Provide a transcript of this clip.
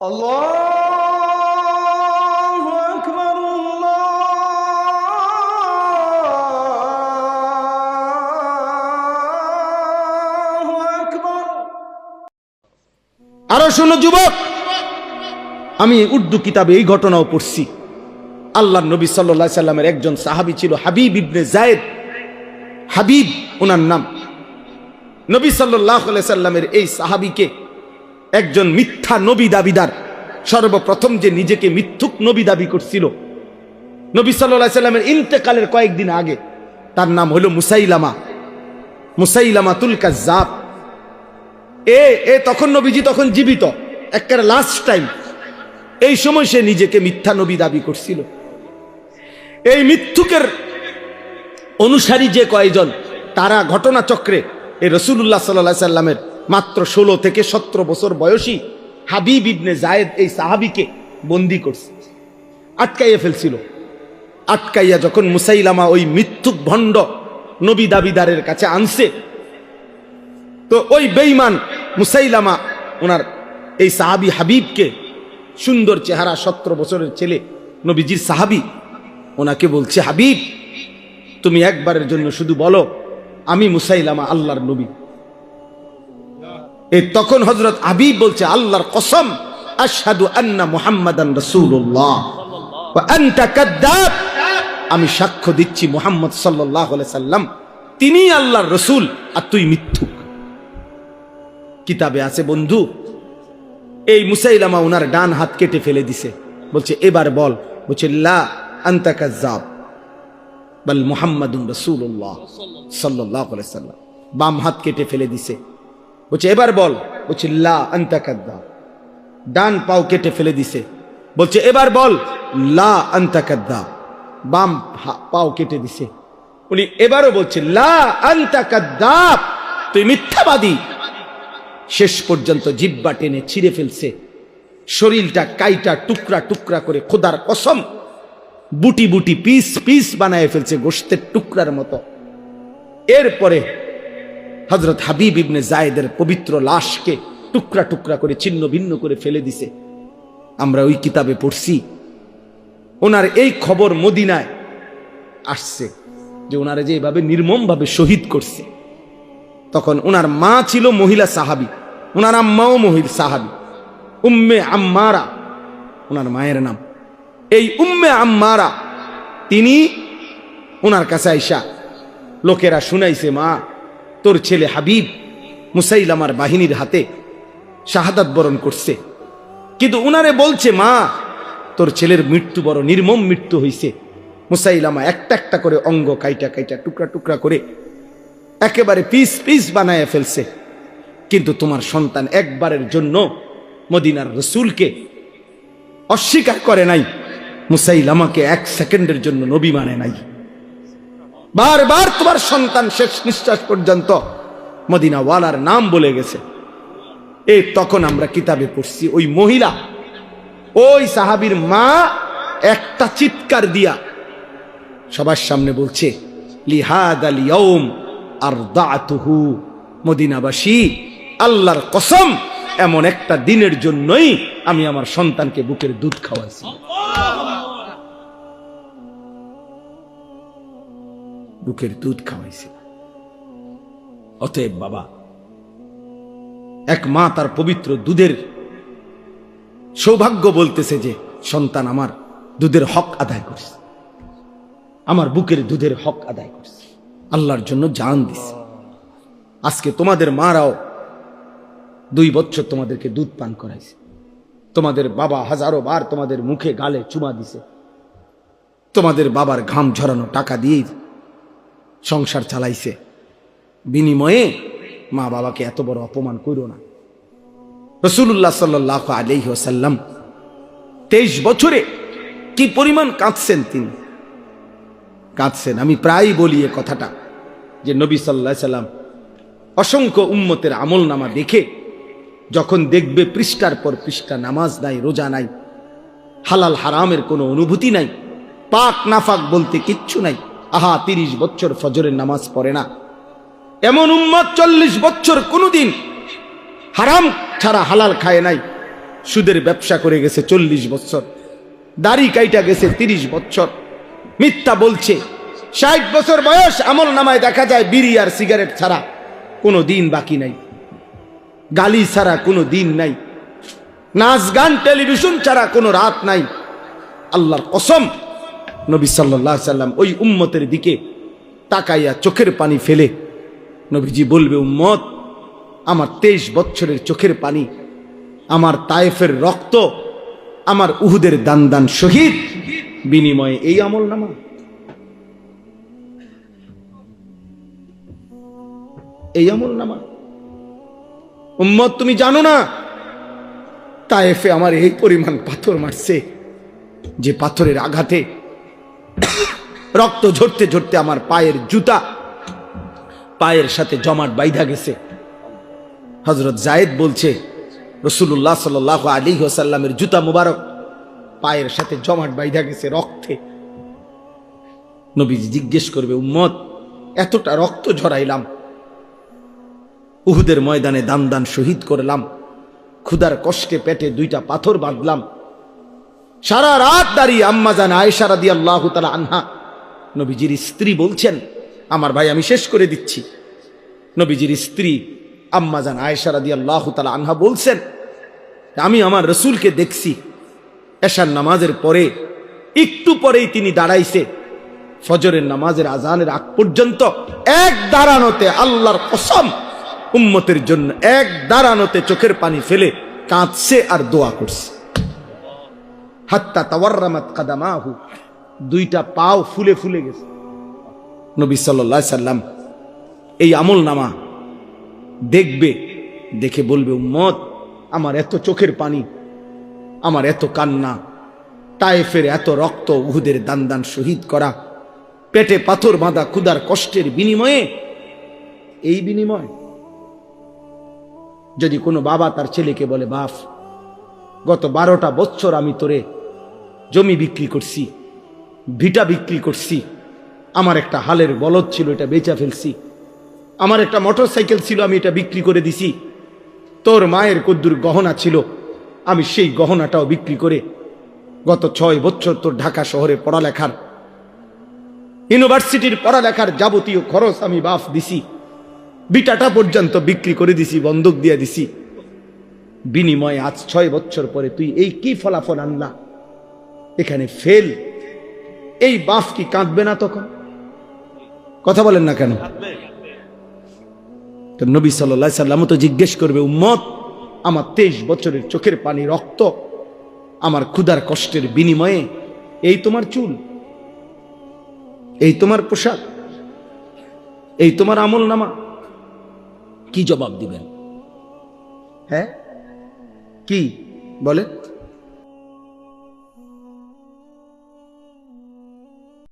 الله أكبر الله أكبر আরো শোনো যুবক আমি উর্দু কিতাবে এই ঘটনাও পড়ছি আল্লাহ নবী সাল্লাহ সাল্লামের একজন সাহাবী ছিল হাবিব ইবনে জায়েদ হাবিব ওনার নাম নবী সাল্লাহ সাল্লামের এই সাহাবীকে একজন মিথ্যা নবী দাবিদার। সর্বপ্রথম যে নিজেকে মিথ্যুক নবী দাবি করছিল, নবী সাল্লাহ সাল্লামের ইন্তেকালের কয়েকদিন আগে, তার নাম হলো মুসাইলামা। মুসাইলামা তুলকা জাপ এ এ তখন নবীজি তখন জীবিত, একেবারে লাস্ট টাইম এই সময় সে নিজেকে মিথ্যা নবী দাবি করছিল। এই মিথ্যুকের অনুসারী যে কয়জন, তারা ঘটনাচক্রে এই রসুল্লাহ সাল্লাহ সাল্লামের মাত্র ষোলো থেকে সতেরো বছর বয়সী হাবিব ইবনে জায়েদ এই সাহাবিকে বন্দি করছে। আটকাইয়া ফেলছিল। আটকাইয়া যখন মুসাইলামা ওই মিথ্যুক ভণ্ড নবী দাবিদারের কাছে আনছে, তো ওই বেইমান মুসাইলামা ওনার এই সাহাবি হাবিবকে সুন্দর চেহারা সতেরো বছরের ছেলে নবীজির সাহাবি ওনাকে বলছে, হাবিব, তুমি একবারের জন্য শুধু বলো, আমি মুসাইলামা আল্লাহর নবী। এই তখন হজরত হাবিব বলছে, আল্লাহর কসম, আশহাদু আন্না মুহাম্মাদান আমি সাক্ষ্য দিচ্ছি মুহাম্মদ সাল্লাম। তিনি আল্লাহর রসুল, আর তুই মিথ্যুক। কিতাবে আছে, বন্ধু, এই মুসাইলামা ওনার ডান হাত কেটে ফেলে দিছে। বলছে, এবার বল। বলছে, লা সাল্লাল্লাহু আলাইহি সাল্লাম। বাম হাত কেটে ফেলে দিছে। বলছে, এবার বল। বলছে, লা আন্তা কাদ্দাব ডান পাও কেটে ফেলে দিছে। বলছে, এবার বল। লা আন্তা কাদ্দাব বাম পাও কেটে দিছে। উনি এবারও বলছে, লা আন্তা কাদ্দাব তুই মিথ্যাবাদী। শেষ পর্যন্ত জিব্বা টেনে ছিঁড়ে ফেলছে। শরীরটা কাইটা টুকরা টুকরা করে খোদার কসম বুটি বুটি পিস পিস বানায় ফেলছে গোস্তের টুকরার মতো। এরপরে হজরত হাবিব ইবনে জায়েদের পবিত্র লাশকে টুকরা টুকরা করে ছিন্ন ভিন্ন করে ফেলে দিছে। আমরা ওই কিতাবে পড়ছি, ওনার এই খবর মদিনায় আসছে যে ওনারা যে এভাবে নির্মমভাবে শহীদ করছে। তখন ওনার মা ছিল মহিলা সাহাবি, ওনার আম্মাও মহিল সাহাবি, উম্মে আম্মারা, ওনার মায়ের নাম। এই উম্মে আম্মারা, তিনি ওনার কাছে আইসা, লোকেরা শুনাইছে মা তোর ছেলে হাবিব মুসাইলামার বাহিনীর হাতে শাহাদাত বরণ করছে। কিন্তু উনারে বলছে, মা, তোর ছেলের মৃত্যু বড় নির্মম মৃত্যু হইছে। মুসাইলামা একটা একটা করে অঙ্গ কাইটা কাইটা টুকরা টুকরা করে একেবারে পিস পিস বানায় ফেলছে। কিন্তু তোমার সন্তান একবারের জন্য মদিনার রসুলকে অস্বীকার করে নাই। মুসাইলামাকে এক সেকেন্ডের জন্য নবী মানে নাই। বারবার তোমার সন্তান শেষ নিঃশ্বাস পর্যন্ত মদিনাওয়ালার নাম বলে গেছে। এই তখন আমরা কিতাবে পড়ছি, ওই মহিলা, ওই সাহাবীর মা একটা চিৎকার দিয়া সবার সামনে বলছে লিহাদ আল ইয়ৌম আর দাতুহু মদিনাবাসী, আল্লাহর কসম, এমন একটা দিনের জন্যই আমি আমার সন্তানকে বুকের দুধ খাওয়াইছি। বুকের দুধ খাওয়াইছি অতএব বাবা, এক মা তার পবিত্র দুধের সৌভাগ্য বলতেছে যে সন্তান আমার দুধের হক আদায় করছে। আমার বুকের দুধের হক আদায় করছে। আল্লাহর জন্য জান দিছে। আজকে তোমাদের মারাও দুই বছর তোমাদেরকে দুধ পান করাইছে। তোমাদের বাবা হাজারো বার তোমাদের মুখে গালে চুমা দিছে। তোমাদের বাবার ঘাম ঝরানো টাকা দিয়েই সংসার চালাইছে। বিনিময়ে মা বাবাকে এত বড় অপমান করো না। রসুল্লাহ সাল্লাহ আলহি ওসাল্লাম তেইশ বছরে কি পরিমাণ কাঁদছেন তিনি। কাঁদছেন, আমি প্রায় বলি এ কথাটা, যে নবী সাল্লাহ সাল্লাম অসংখ্য উম্মতের আমল নামা দেখে যখন দেখবে পৃষ্ঠার পর পৃষ্ঠা নামাজ নাই, রোজা নাই, হালাল হারামের কোনো অনুভূতি নাই, পাক নাফাক বলতে কিচ্ছু নাই আহা, তিরিশ বছর ফজরের নামাজ পড়ে না। এমন উম্মত চল্লিশ বছর কোনোদিন হারাম ছাড়া হালাল খায় নাই। সুদের ব্যবসা করে গেছে চল্লিশ বছর, দাড়ি কাইটা গেছে তিরিশ বছর। মিথ্যা বলছে, ষাট বছর বয়স আমল নামায় দেখা যায় বিড়ি আর সিগারেট ছাড়া কোনো দিন বাকি নাই। গালি ছাড়া কোনো দিন নাই। নাচ, গান, টেলিভিশন ছাড়া কোনো রাত নাই। আল্লাহর কসম নবী সাল্লাহ সাল্লাম ওই উম্মতের দিকে তাকাইয়া চোখের পানি ফেলে। নবীজি বলবে, উম্মত, আমার তেইশ বছরের চোখের পানি, আমার তায়েফের রক্ত, আমার উহুদের দান দান শহীদ, বিনিময়ে এই আমল নামা। এই আমল নামা। উম্মত, তুমি জানো না, তায়েফে আমার এই পরিমাণ পাথর মারছে, যে পাথরের আঘাতে রক্ত ঝরতে ঝরতে আমার পায়ের জুতা পায়ের সাথে জমাট বাইধা গেছে। হজরত জায়েদ বলছে রসুল্লাহ সাল আলী হোসাল্লামের জুতা মুবারক পায়ের সাথে জমাট বাইধা গেছে রক্তে। নবীজি জিজ্ঞেস করবে, উম্মত, এতটা রক্ত ঝরাইলাম, উহুদের ময়দানে দান দান শহীদ করলাম ক্ষুদার কষ্টে পেটে দুইটা পাথর বাঁধলাম সারা রাত দাঁড়িয়ে আম্মা জান আয়েশারা দিয়ে আল্লাহ তালা আনহা। নবীজির স্ত্রী বলছেন, আমার ভাই, আমি শেষ করে দিচ্ছি। নবীজির স্ত্রী আম্মা জান আয়েশারা দিয়ে আল্লাহ তালা আনহা বলছেন, আমি আমার রসুলকে দেখছি। এশার নামাজের পরে, একটু পরেই তিনি দাঁড়াইছে। ফজরের নামাজের আজানের আগ পর্যন্ত এক দাঁড়ানোতে আল্লাহর কসম, উম্মতের জন্য এক দাঁড়ানোতে চোখের পানি ফেলে কাঁদছে আর দোয়া করছে। হাত্তা তাওয়ার্রামাত কাদামাহু। দুইটা পাও ফুলে ফুলে গেছে। নবী আলাইহি সাল্লাম এই আমল নামা দেখবে, দেখে বলবে, উম্মত, আমার এত চোখের পানি, আমার এত কান্না, তায়েফের এত রক্ত, উহুদের দান দান শহীদ করা, পেটে পাথর বাঁধা ক্ষুদার কষ্টের বিনিময়ে, এই বিনিময়? যদি কোনো বাবা তার ছেলেকে বলে বাপ গত বারোটা বছর আমি তোরে জমি বিক্রি করছি, ভিটা বিক্রি করছি, আমার একটা হালের বলদ ছিল, এটা বেচা ফেলছি, আমার একটা মোটর সাইকেল ছিল, আমি এটা বিক্রি করে দিছি, তোর মায়ের কদ্দুর গহনা ছিল, আমি সেই গহনাটাও বিক্রি করে গত ছয় বছর তোর ঢাকা শহরে পড়ালেখার, ইউনিভার্সিটির পড়ালেখার যাবতীয় খরচ আমি বাফ দিছি বিটাটা পর্যন্ত বিক্রি করে দিছি, বন্দুক দিয়ে দিছি। বিনিময়ে আজ ছয় বছর পরে তুই এই কি ফলাফল আনলা? এখানে ফেল। এই বাফ কি কাঁদবে না তখন? কথা বলেন না কেন? তো নবী সাল্লাহ সাল্লাম তো জিজ্ঞেস করবে, উম্মত, আমার তেইশ বছরের চোখের পানি রক্ত, আমার ক্ষুধার কষ্টের বিনিময়ে এই তোমার চুল, এই তোমার পোশাক, এই তোমার আমল নামা কি জবাব দিবেন? হ্যাঁ? কি? বলে